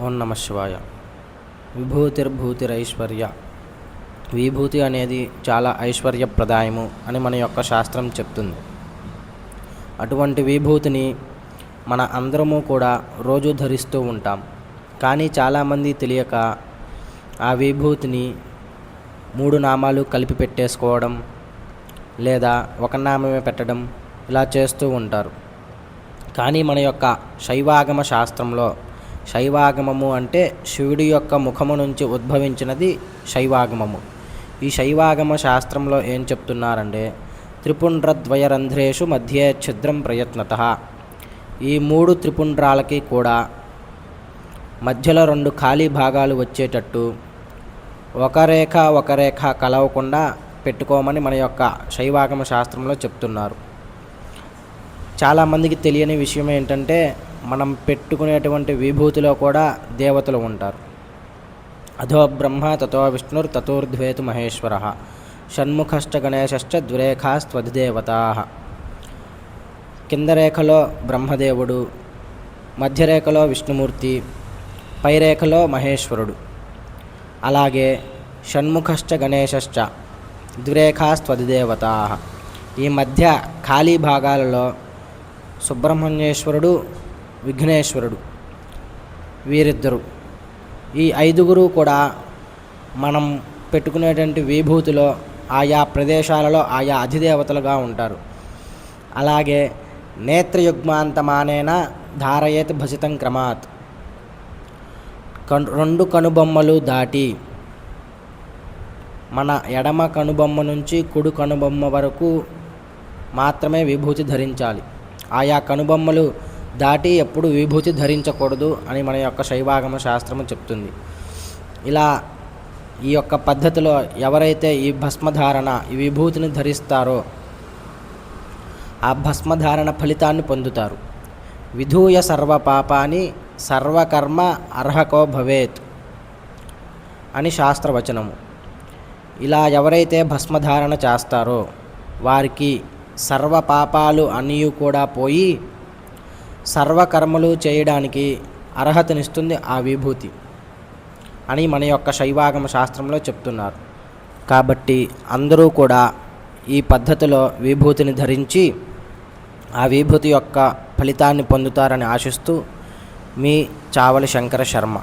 ఓం నమ శివాయ. విభూతిర్భూతిరైశ్వర్య. విభూతి అనేది చాలా ఐశ్వర్యప్రదాయము అని మన యొక్క శాస్త్రం చెప్తుంది. అటువంటి విభూతిని మన అందరము కూడా రోజు ధరిస్తూ ఉంటాం. కానీ చాలామంది తెలియక ఆ విభూతిని మూడు నామాలు కలిపి పెట్టేసుకోవడం లేదా ఒక నామమే పెట్టడం ఇలా చేస్తూ ఉంటారు. కానీ మన యొక్క శైవాగమ శాస్త్రంలో శైవాగమము అంటే శివుడి యొక్క ముఖము నుంచి ఉద్భవించినది శైవాగమము. ఈ శైవాగమ శాస్త్రంలో ఏం చెప్తున్నారంటే త్రిపుండ్రద్వయరంధ్రేషు మధ్యే ఛిద్రం ప్రయత్నత. ఈ మూడు త్రిపుండ్రాలకి కూడా మధ్యలో రెండు ఖాళీ భాగాలు వచ్చేటట్టు ఒక రేఖ ఒక రేఖ కలవకుండా పెట్టుకోమని మన యొక్క శైవాగమ శాస్త్రంలో చెప్తున్నారు. చాలామందికి తెలియని విషయం ఏంటంటే మనం పెట్టుకునేటువంటి విభూతిలో కూడా దేవతలు ఉంటారు. అధో బ్రహ్మ తతో విష్ణుర్ తతోర్ధ్వేతు మహేశ్వర. షణ్ముఖశ్చ గణేశ్చ ద్విరేఖాస్త్వధిదేవతా. కింద రేఖలో బ్రహ్మదేవుడు మధ్యరేఖలో విష్ణుమూర్తి పైరేఖలో మహేశ్వరుడు. అలాగే షణ్ముఖశ్చ గణేశ్చ ద్విరేఖాస్త్వధిదేవతా. ఈ మధ్య ఖాళీ భాగాలలో సుబ్రహ్మణ్యేశ్వరుడు విఘ్నేశ్వరుడు. వీరిద్దరు. ఈ ఐదుగురు కూడా మనం పెట్టుకునేటువంటి విభూతిలో ఆయా ప్రదేశాలలో ఆయా అధిదేవతలుగా ఉంటారు. అలాగే నేత్రయుగ్మాంతమానేన ధారయేత్ భసితం క్రమాత్. రెండు కనుబొమ్మలు దాటి మన ఎడమ కనుబొమ్మ నుంచి కుడి కనుబొమ్మ వరకు మాత్రమే విభూతి ధరించాలి. ఆయా కనుబొమ్మలు దాటి ఎప్పుడు విభూతి ధరించకూడదు అని మన యొక్క శైవాగమ శాస్త్రము చెప్తుంది. ఇలా ఈ యొక్క పద్ధతిలో ఎవరైతే ఈ భస్మధారణ ఈ విభూతిని ధరిస్తారో ఆ భస్మధారణ ఫలితాన్ని పొందుతారు. విధూయ సర్వ పాపాని సర్వకర్మ అర్హకో భవేత్ అని శాస్త్రవచనము. ఇలా ఎవరైతే భస్మధారణ చేస్తారో వారికి సర్వ పాపాలు అన్నీ కూడా పోయి సర్వకర్మలు చేయడానికి అర్హతనిస్తుంది ఆ విభూతి అని మన యొక్క శైవాగమ శాస్త్రంలో చెప్తున్నారు. కాబట్టి అందరూ కూడా ఈ పద్ధతిలో విభూతిని ధరించి ఆ విభూతి యొక్క ఫలితాన్ని పొందుతారని ఆశిస్తూ మీ చావలి శంకర శర్మ.